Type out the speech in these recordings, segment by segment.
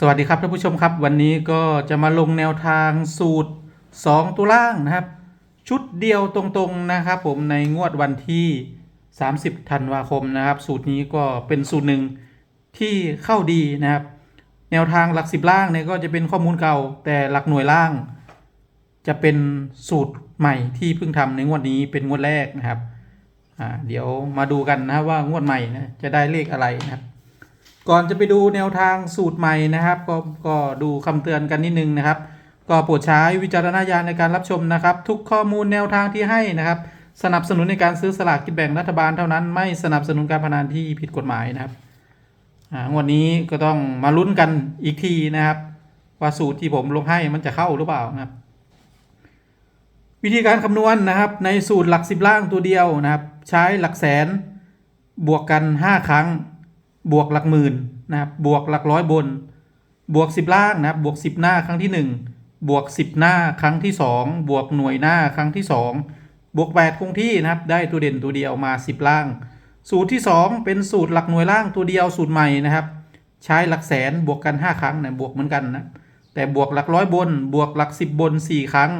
สวัสดีครับท่านผู้ชมครับ วันนี้ก็จะมาลงแนวทางสูตร 2 ตัวล่างนะครับ ชุดเดียวตรงๆนะครับผมในงวดวันที่ 30ธันวาคมนะครับ สูตรนี้ก็เป็นสูตรหนึ่งที่เข้าดีนะครับ แนวทางหลักสิบล่างเนี่ยก็จะเป็นข้อมูลเก่า แต่หลักหน่วยล่าง จะเป็นสูตรใหม่ที่เพิ่งทำในงวดนี้เป็นงวดแรกนะครับอ่าเดี๋ยวมาดูกันนะว่างวดใหม่นะจะได้เลขอะไรนะครับ ก่อนจะไปดูแนวทางสูตรใหม่นะครับ ก็ก็ดูคำเตือนกันนิดนึงนะครับ ก็โปรดใช้วิจารณญาณในการรับชมนะครับ ทุกข้อมูลแนวทางที่ให้นะครับ สนับสนุนในการซื้อสลากกินแบ่งรัฐบาลเท่านั้นไม่สนับสนุนการพนันที่ผิดกฎหมายนะครับวดนี้ก็ต้องมาลุ้นกันอีกทีนะครับ ว่าสูตรที่ผมลงให้มันจะเข้าหรือเปล่านะครับ วิธีการคำนวณนะครับ ในสูตรหลักสิบล่างตัวเดียวนะครับ ใช้หลักแสนบวกกัน 5 ครั้ง บวกหลักหมื่นนะครับบวกหลักร้อยบน บวก 10 ล่างนะครับบวก 10 หน้าครั้งที่ 1 บวก 10 หน้าครั้งที่ 2 บวกหน่วยหน้าครั้งที่ 2 บวก 8 คงที่นะครับได้ตัวเด่นตัวเดียวมา 10 ล่าง สูตรที่ 2 เป็นสูตรหลักหน่วยล่างตัวเดียวสูตรใหม่นะครับ ใช้หลักแสนบวกกัน 5 ครั้งนะบวกเหมือนกันนะแต่บวกหลักร้อยบน บวกหลัก 10 บน 4 ครั้ง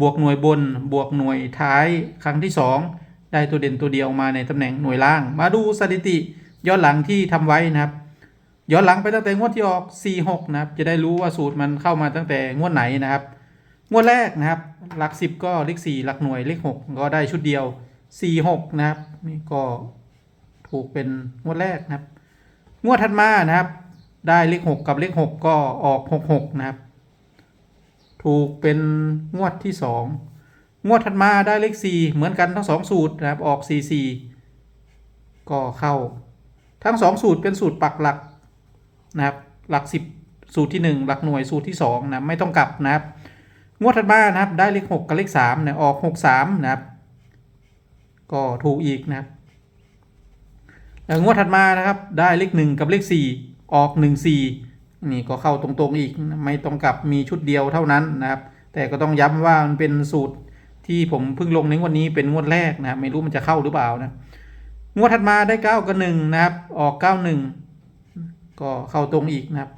บวกหน่วยบน บวกหน่วยท้ายครั้งที่ 2 ได้ตัวเด่นตัวเดียวมาในตำแหน่งหน่วยล่าง มาดูสถิติ ย้อนหลังที่ทำไว้นะครับ ย้อนหลังไปตั้งแต่งวดที่ออก 46 นะครับ จะได้รู้ว่าสูตรมันเข้ามาตั้งแต่งวดไหนนะครับ งวดแรกนะครับ หลัก 10 ก็เลข4หลักหน่วยเลข6ก็ได้ชุดเดียว 46 นะครับ นี่ก็ถูกเป็นงวดแรกนะครับ งวดถัดมานะครับ ได้เลข 6 กับเลข 6 ก็ออก 66 นะครับ ถูกเป็นงวดที่ 2งวดถัดมาได้เลข 4 เหมือนกันทั้ง 2 สูตรนะครับ ออก 44 ก็เข้า ทั้ง 2 สูตรเป็นสูตรปักหลักนะครับหลัก 10 สูตรที่ 1 หลักหน่วยสูตรที่2นะไม่ต้องกลับนะครับ งวดถัดมานะครับได้เลข6กับเลข3เนี่ยออก 63นะครับก็ถูกอีกนะครับแล้วงวดถัดมานะครับได้เลข 1 กับเลข 4 ออก 14 นี่ก็เข้าตรงๆอีกไม่ต้องกลับมีชุดเดียวเท่านั้นนะครับ แต่ก็ต้องย้ำว่ามันเป็นสูตรที่ผมเพิ่งลงในวดนี้เป็นงวดแรกนะครับไม่รู้มันจะเข้าหรือเปล่านะ งวดถัดมาได้9กับ1นะครับ ออก91ก็เข้าตรงอีกนะครับ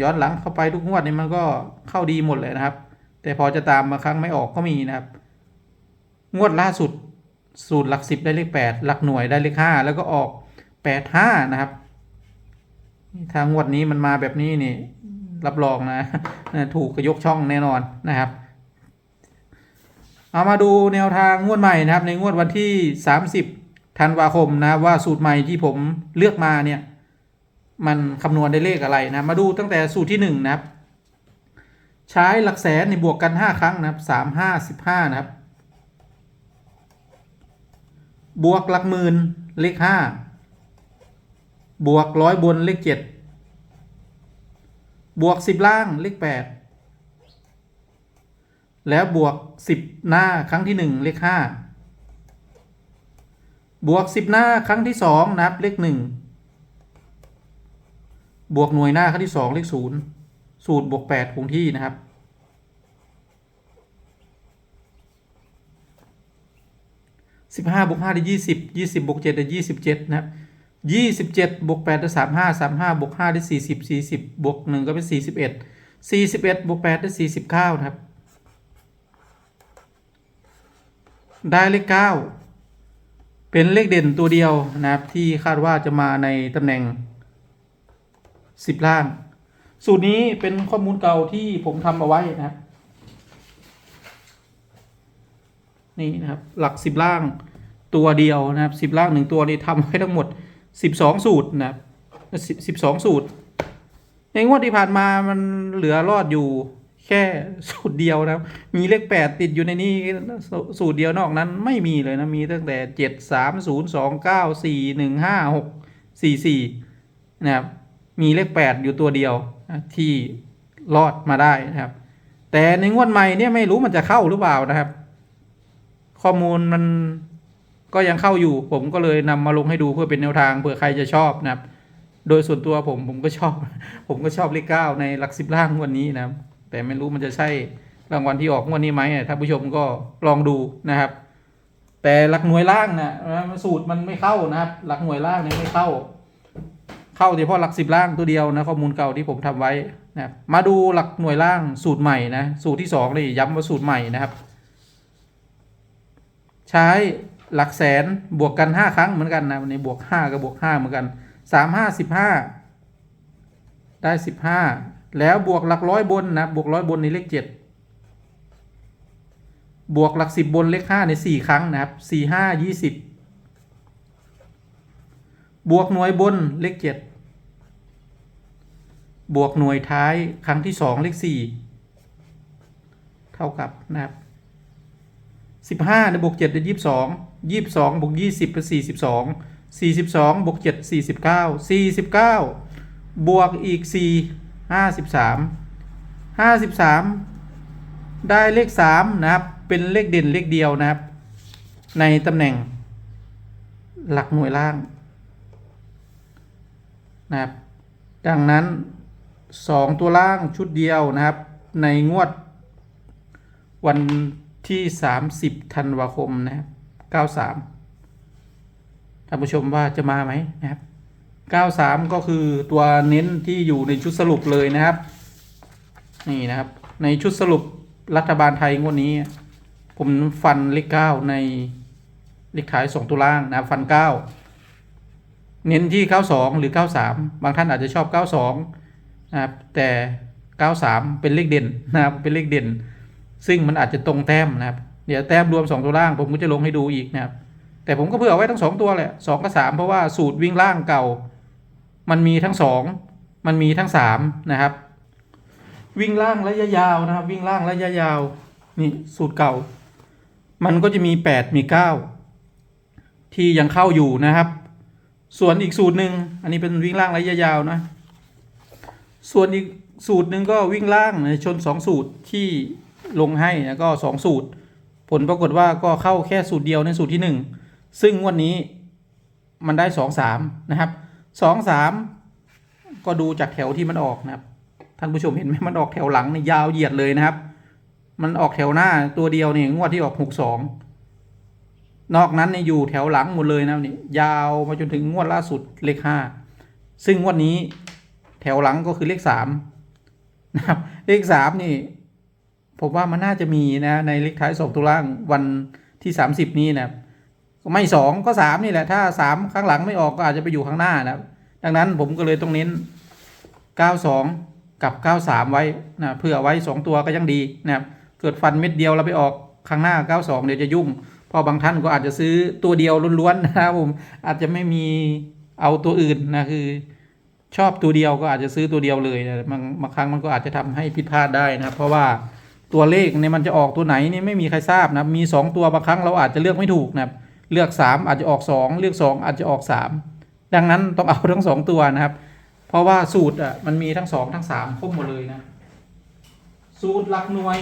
ย้อนหลังเข้าไปทุกงวดนี่มันก็เข้าดีหมดเลยนะครับ แต่พอจะตามมาครั้งไม่ออกก็มีนะครับ งวดล่าสุดสูตรหลักสิบได้เลขแปดหลักหน่วยได้เลขห้าแล้วก็ออกแปดห้านะครับทางงวดนี้มันมาแบบนี้นี่ รับรองนะถูกกระยกช่องแน่นอนนะครับ เอามาดูแนวทางงวดใหม่นะครับ ในงวดวันที่30 ธันวาคมนะว่าสูตรใหม่ที่ผมเลือกมาเนี่ย มันคำนวณได้เลขอะไรนะ มาดูตั้งแต่สูตรที่ 1 นะครับ ใช้หลักแสนในบวกกัน 5 ครั้งนะครับสามห้าสิบห้านะครับ บวกหลักหมื่นเลขห้าบวกร้อยบนเลขเจ็ดบวกสิบล่างเลขแปดแล้วบวกสิบหน้าครั้งที่หนึ่งเลขห้า บวกสิบหน้าครั้งที่สองนับเลขหนึ่งบวกหน่วยหน้าครั้งที่สองเลขศูนย์สูตรบวกแปดคงที่นะครับ สิบห้าบวกห้าได้ยี่สิบยี่สิบบวกเจ็ดได้ยี่สิบเจ็ดนะครับยี่สิบเจ็ดบวกแปดได้สามห้าสามห้าบวกห้าได้สี่สิบสี่สิบบวกหนึ่งก็เป็นสี่สิบเอ็ดสี่สิบเอ็ดบวกแปดได้สี่สิบเก้านะครับ ได้เลขเก้า เป็นเลขเด่นตัวเดียวนะครับที่คาดว่าจะมาในตำแหน่งสิบล่าง สูตรนี้เป็นข้อมูลเก่าที่ผมทำเอาไว้นะครับนี่นะครับหลักสิบล่างตัวเดียวนะครับสิบล่างหนึ่งตัวนี้ทำไว้ทั้งหมดสิบสองสูตรนะครับสิบสิบสองสูตร ในงวดที่ผ่านมามันเหลือรอดอยู่ แค่สูตรเดียวนะครับมีเลขแปดติดอยู่ในนี้สูตรเดียวนอกนั้นไม่มีเลยนะ มีตั้งแต่เจ็ดสามศูนย์สองเก้าสี่หนึ่งห้าหกสี่สี่นะครับมีเลขแปดอยู่ตัวเดียวที่รอดมาได้นะครับ แต่ในงวดใหม่เนี่ยไม่รู้มันจะเข้าหรือเปล่านะครับ ข้อมูลมันก็ยังเข้าอยู่ ผมก็เลยนำมาลงให้ดูเพื่อเป็นแนวทางเผื่อใครจะชอบนะครับ โดยส่วนตัวผมผมก็ชอบ ผมก็ชอบเลขเก้าในหลักสิบล่างวันนี้นะครับ แต่ไม่รู้มันจะใช่รางวัลที่ออกงวันนี้ไหมอะท่านผู้ชมก็ลองดูนะครับ แต่หลักหน่วยล่างนะสูตรมันไม่เข้านะครับ หลักหน่วยล่างเนี่ยไม่เข้า เข้าเฉพาะหลักสิบล่างตัวเดียวนะข้อมูลเก่าที่ผมทำไว้นะมาดูหลักหน่วยล่างสูตรใหม่นะสูตรที่สองนี่ย้ำว่าสูตรใหม่นะครับ ใช้หลักแสนบวกกันห้าครั้งเหมือนกันนะวันบวกห้ากับบวกห้าเหมือนกันสามห้าสิบห้าได้สิบห้า แล้วบวกหลักร้อยบนนะบวกร้อยบนในเลขเจ็ดบวกหลักสิบบนเลขห้าในสี่ครั้งนะครับสี่ห้ายี่สิบบวกหน่วยบนเลขเจ็ดบวกหน่วยท้ายครั้งที่สองเลขสี่เท่ากับนะครับสิบห้าในบวกเจ็ดได้ยี่สิบสองยี่สิบสองบวกยี่สิบเป็นสี่สิบสองสี่สิบสองบวกเจ็ดสี่สิบเก้าสี่สิบเก้าบวกอีกสี่ ห้าสิบสามห้าสิบสามได้เลขสามนะครับ เป็นเลขเด่นเลขเดียวนะครับ ในตำแหน่ง หลักหน่วยล่างนะครับ ดังนั้นสองตัวล่างชุดเดียวนะครับ ในงวด วันที่ 30ธันวาคมนะครับ93ท่านผู้ชมว่าจะมาไหมนะครับ 93 ก็คือตัวเน้นที่อยู่ในชุดสรุปเลยนะครับ นี่นะครับ ในชุดสรุปรัฐบาลไทยงวดนี้ ผมฟันเลข9ในเลขท้าย2ตัวล่างนะครับฟัน9เน้นที่ 92 หรือ 93 บางท่านอาจจะชอบ 92 นะครับ แต่ 93 เป็นเลขเด่นนะครับ เป็นเลขเด่น ซึ่งมันอาจจะตรงแต้มนะครับ เดี๋ยวแต้มรวม 2 ตัวล่าง ผมก็จะลงให้ดูอีกนะครับ แต่ผมก็เผื่อไว้ทั้ง 2 ตัวแหละสองกับสามเพราะว่าสูตรวิ่งล่างเก่า มันมีทั้ง2มันมีทั้ง3นะครับ วิ่งล่างระยะยาวนะครับ วิ่งล่างระยะยาว นี่สูตรเก่า มันก็จะมี8มี9ที่ยังเข้าอยู่นะครับ ส่วนอีกสูตรหนึ่งอันนี้เป็นวิ่งล่างระยะยาวนะ ส่วนอีกสูตรหนึ่งก็วิ่งล่างนชนสองสูตรที่ลงให้นะก็สองสูตร ผลปรากฏว่าก็เข้าแค่สูตรเดียวในสูตรที่หนึ่งซึ่งงวันนี้มันได้สองสามนะครับ สองสามก็ดูจากแถวที่มันออกนะครับ ท่านผู้ชมเห็นไหมมันออกแถวหลังนี่ยาวเหยียดเลยนะครับ มันออกแถวหน้าตัวเดียวเนี่ยงวดที่ออกหกสองนอกนั้นเนี่ยอยู่แถวหลังหมดเลยนะนี่ยาวมาจนถึงงวดล่าสุดเลขห้าซึ่งงวดนี้แถวหลังก็คือเลขสามนะครับ เลขสามนี่ ผมว่ามันน่าจะมีนะในเลขท้ายสองตัวล่างวันที่สามสิบนี้นะครับ ไม่สองก็สามนี่แหละ ถ้าสามข้างหลังไม่ออกก็อาจจะไปอยู่ข้างหน้านะครับ ดังนั้นผมก็เลยต้องเน้นเก้าสองกับเก้าสามไว้นะเพื่อไว้สองตัวก็ยังดีนะครับเกิดฟันเม็ดเดียวเราไปออกข้างหน้าเก้าสองเดี๋ยวจะยุ่งเพอบางท่านก็อาจจะซื้อตัวเดียวล้วนๆนะครับผมอาจจะไม่มีเอาตัวอื่นนะคือ ชอบตัวเดียวก็อาจจะซื้อตัวเดียวเลยนะบางบางครั้งมันก็อาจจะทำให้ผิดพลาดได้นะครับ เพราะว่าตัวเลขเนี่ยมันจะออกตัวไหนนี่ไม่มีใครทราบนะครับมี 2 ตัวบางครั้งเราอาจจะเลือกไม่ถูกนะครับ เลือก 3 อาจจะออก 2 เลือก 2 อาจจะออก 3 ดังนั้นต้องเอาทั้ง 2 ตัวนะครับ เพราะว่าสูตรอะมันมีทั้ง 2 ทั้ง 3 ครบหมดเลยนะ สูตรหลักหน่วย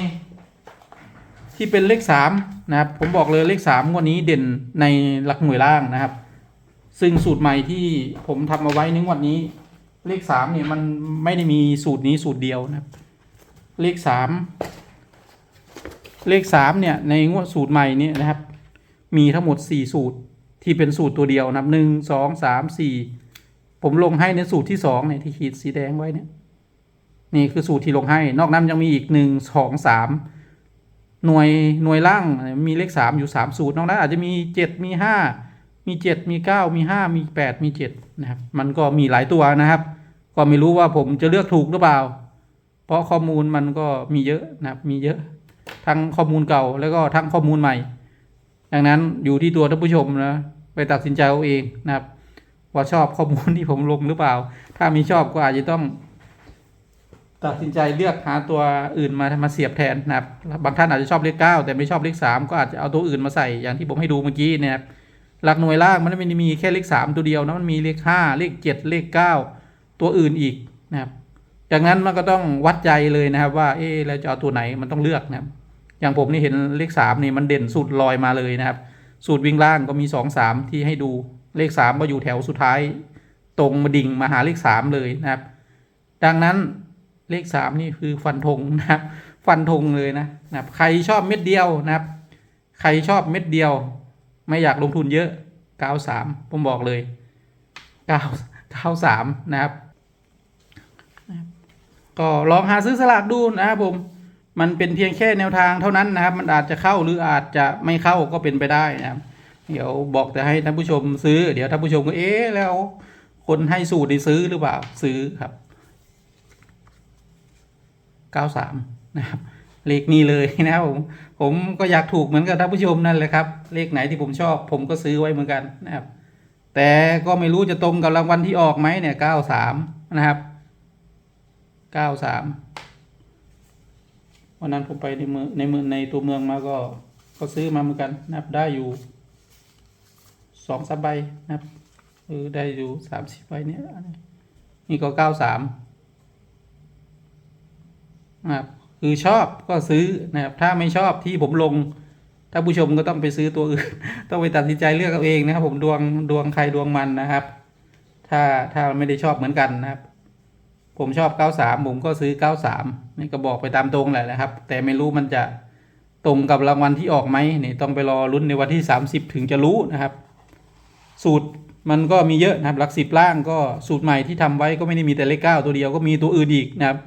ที่เป็นเลข 3 นะครับ ผมบอกเลยเลข 3 งวดนี้เด่นในหลักหน่วยล่างนะครับ ซึ่งสูตรใหม่ที่ผมทำเอาไว้ในงวดนี้ เลขสามเนี่ยมันไม่ได้มีสูตรนี้สูตรเดียวนะครับ เลขสามเลขสามเนี่ยในงวดสูตรใหม่นี่ยนะครับ มีทั้งหมดสี่สูตรที่เป็นสูตรตัวเดียวนับหนึ่งสองสามสี่ผมลงให้ในสูตรที่สองเนี่ยที่ขีดสีแดงไว้เนี่ยนี่คือสูตรที่ลงให้ นอกนั้นยังมีอีกหนึ่งสองสามหน่วยหน่วยล่างมีเลขสามอยู่สามสูตรนอกนั้นอาจจะมีเจ็ดมีห้ามีเจ็ดมีเก้ามีห้ามีแปดมีเจ็ดนะครับมันก็มีหลายตัวนะครับ ก็ไม่รู้ว่าผมจะเลือกถูกหรือเปล่า เพราะข้อมูลมันก็มีเยอะนะครับมีเยอะ ทั้งข้อมูลเก่าแล้วก็ทั้งข้อมูลใหม่ ดังนั้นอยู่ที่ตัวท่านผู้ชมนะไปตัดสินใจเอาเองนะครับ ว่าชอบข้อมูลที่ผมลงหรือเปล่า ถ้ามีชอบก็อาจจะต้อง ตัดสินใจเลือกหาตัวอื่นมามาเสียบแทนนะครับ บางท่านอาจจะชอบเลขเก้าแต่ไม่ชอบเลขสามก็อาจจะเอาตัวอื่นมาใส่อย่างที่ผมให้ดูเมื่อกี้นยนะครับหลักหน่วยล่างมันไม่ได้มีแค่เลขสามตัวเดียวนะมันมีเลขห้าเลขเจ็ดเลขเก้าตัวอื่นอีกนะครับจากนั้นมันก็ต้องวัดใจเลยนะครับว่าเอ๊ะเราจะเอาตัวไหนมันต้องเลือกนะครับ อย่างผมนี่เห็นเลขสามนี่มันเด่นสุดลอยมาเลยนะครับ สูตรวิ่งล่างก็มีสองสามที่ให้ดูเลขสามก็อยู่แถวสุดท้าย ตรงมาดิ่งมาหาเลขสามเลยนะครับ ดังนั้นเลขสามนี่คือฟันธงนะครับ ฟันธงเลยนะนะครับ ใครชอบเม็ดเดียวนะครับ ใครชอบเม็ดเดียว ไม่อยากลงทุนเยอะ93ผมบอกเลย9 93นะครับ ก็ลองหาซื้อสลากดูนะครับผม มันเป็นเพียงแค่แนวทางเท่านั้นนะครับ มันอาจจะเข้าหรืออาจจะไม่เข้าก็เป็นไปได้นะครับเดี๋ยวบอกแต่ให้ท่านผู้ชมซื้อ เดี๋ยวท่านผู้ชมก็เอ๊ะแล้วคนให้สูตรได้ซื้อหรือเปล่าซื้อครับ 93 นะครับ เลขนี้เลยนะครับผมผมก็อยากถูกเหมือนกับท่านผู้ชมนั่นแหละครับ เลขไหนที่ผมชอบ ผมก็ซื้อไว้เหมือนกันนะครับ แต่ก็ไม่รู้จะตรงกับรางวัลที่ออกไหมเนี่ย 93 นะครับ 93 วันนั้นผมไปในเมืองในเมืองในตัวเมืองมาก็ก็ซื้อมาเหมือนกันนะครับได้อยู่สองสามใบนะครับเออได้อยู่สามสิบใบเนี่ยนี่ก็เก้าสามนะครับคือชอบก็ซื้อนะครับถ้าไม่ชอบที่ผมลง ถ้าผู้ชมก็ต้องไปซื้อตัวอื่น ต้องไปตัดสินใจเลือกเอาเองนะครับ ผมดวงดวงใครดวงมันนะครับ ถ้าถ้าไม่ได้ชอบเหมือนกันนะครับ ผมชอบ 93 ผมก็ซื้อ 93 นี่ก็บอกไปตามตรงแหละนะครับ แต่ไม่รู้มันจะตรงกับรางวัลที่ออกไหมนี่ต้องไปรอลุ้นในวันที่ 30 ถึงจะรู้นะครับ สูตรมันก็มีเยอะนะครับหลักสิบล่างก็สูตรใหม่ที่ทำไว้ก็ไม่ได้มีแต่เลข9ตัวเดียวก็มีตัวอื่นอีกนะครับ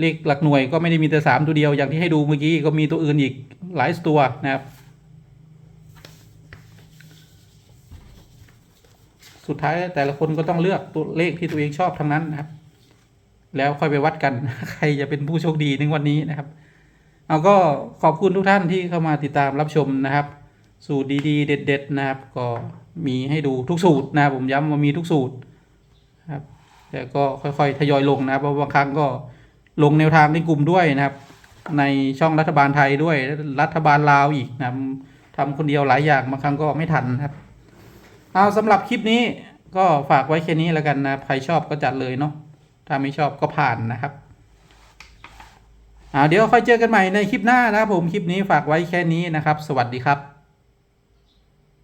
เลขหลักหน่วยก็ไม่ได้มีแต่3ตัวเดียวอย่างที่ให้ดูเมื่อกี้ก็มีตัวอื่นอีกหลายตัวนะครับ สุดท้ายแต่ละคนก็ต้องเลือกตัวเลขที่ตัวเองชอบทั้งนั้นนะครับ แล้วค่อยไปวัดกัน ใครจะเป็นผู้โชคดีในวันนี้นะครับ เอาก็ขอบคุณทุกท่านที่เข้ามาติดตามรับชมนะครับ สูตรดีๆ เด็ด ๆ นะครับ ก็มีให้ดูทุกสูตรนะครับผมย้ำว่ามีทุกสูตรนะครับแต่ก็ค่อยๆทยอยลงนะครับเพราะบางครั้งก็ลงแนวทางในกลุ่มด้วยนะครับ ในช่องรัฐบาลไทยด้วยรัฐบาลลาวอีกนะครับทำคนเดียวหลายอย่างบางครั้งก็ไม่ทันนะครับ เอาสำหรับคลิปนี้ก็ฝากไว้แค่นี้แล้วกันนะใครชอบก็จัดเลยเนาะ ถ้าไม่ชอบก็ผ่านนะครับอ่าเดี๋ยวค่อยเจอกันใหม่ในคลิปหน้านะครับผมคลิปนี้ฝากไว้แค่นี้นะครับ สวัสดีครับ